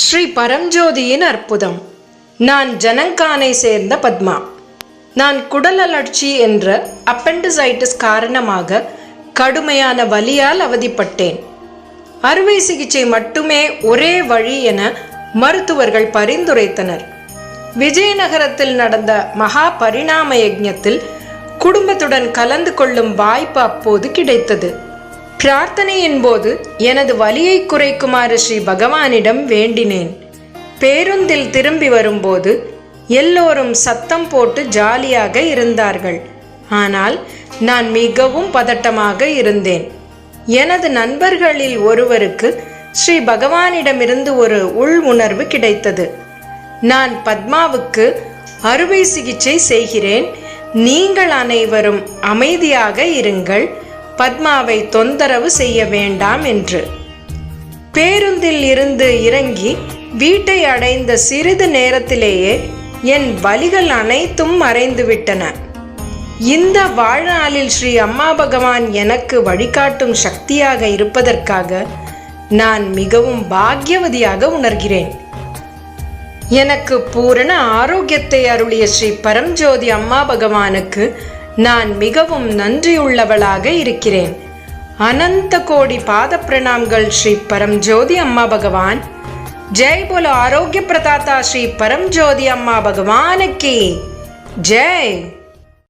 ஸ்ரீ பரம்ஜோதியின் அற்புதம். நான் ஜனங்கானை சேர்ந்த பத்மா. நான் குடல் அழற்சி என்ற அப்பெண்டிசைட்டிஸ் காரணமாக கடுமையான வலியால் அவதிப்பட்டேன். அறுவை சிகிச்சை மட்டுமே ஒரே வழி என மருத்துவர்கள் பரிந்துரைத்தனர். விஜயநகரத்தில் நடந்த மகா பரிணாம யஜ்ஞத்தில் குடும்பத்துடன் கலந்து கொள்ளும் வாய்ப்பு அப்போது கிடைத்தது. பிரார்த்தனையின் போது எனது வலியை குறைக்குமாறு ஸ்ரீ பகவானிடம் வேண்டினேன். பேருந்தில் திரும்பி வரும்போது எல்லோரும் சத்தம் போட்டு ஜாலியாக இருந்தார்கள். ஆனால் நான் மிகவும் பதட்டமாக இருந்தேன். எனது நண்பர்களில் ஒருவருக்கு ஸ்ரீ பகவானிடமிருந்து ஒரு உள் உணர்வு கிடைத்தது. நான் பத்மாவுக்கு அறுவை சிகிச்சை செய்கிறேன். நீங்கள் அனைவரும் அமைதியாக இருங்கள். பத்மாவை தொந்தரவு செய்ய வேண்டாம் என்று. பேருந்தில் இருந்து இறங்கி வீட்டை அடைந்த சிறிது நேரத்திலேயே என் வலிகள் அனைத்தும் மறைந்துவிட்டன இந்த வாழ்நாளில் ஸ்ரீ அம்மா பகவான் எனக்கு வழிகாட்டும் சக்தியாக இருப்பதற்காக நான் மிகவும் பாக்கியவதியாக உணர்கிறேன். எனக்கு பூரண ஆரோக்கியத்தை அருளிய ஸ்ரீ பரம்ஜோதி அம்மா பகவானுக்கு நான் மிகவும் நன்றியுள்ளவளாக இருக்கிறேன். அனந்த கோடி பாத பிரணாம்கள் ஸ்ரீ பரம்ஜோதி அம்மா பகவான். ஜெய் போல ஆரோக்கிய பிரதாத்தா ஸ்ரீ பரம்ஜோதி அம்மா பகவானுக்கு. ஜெய்.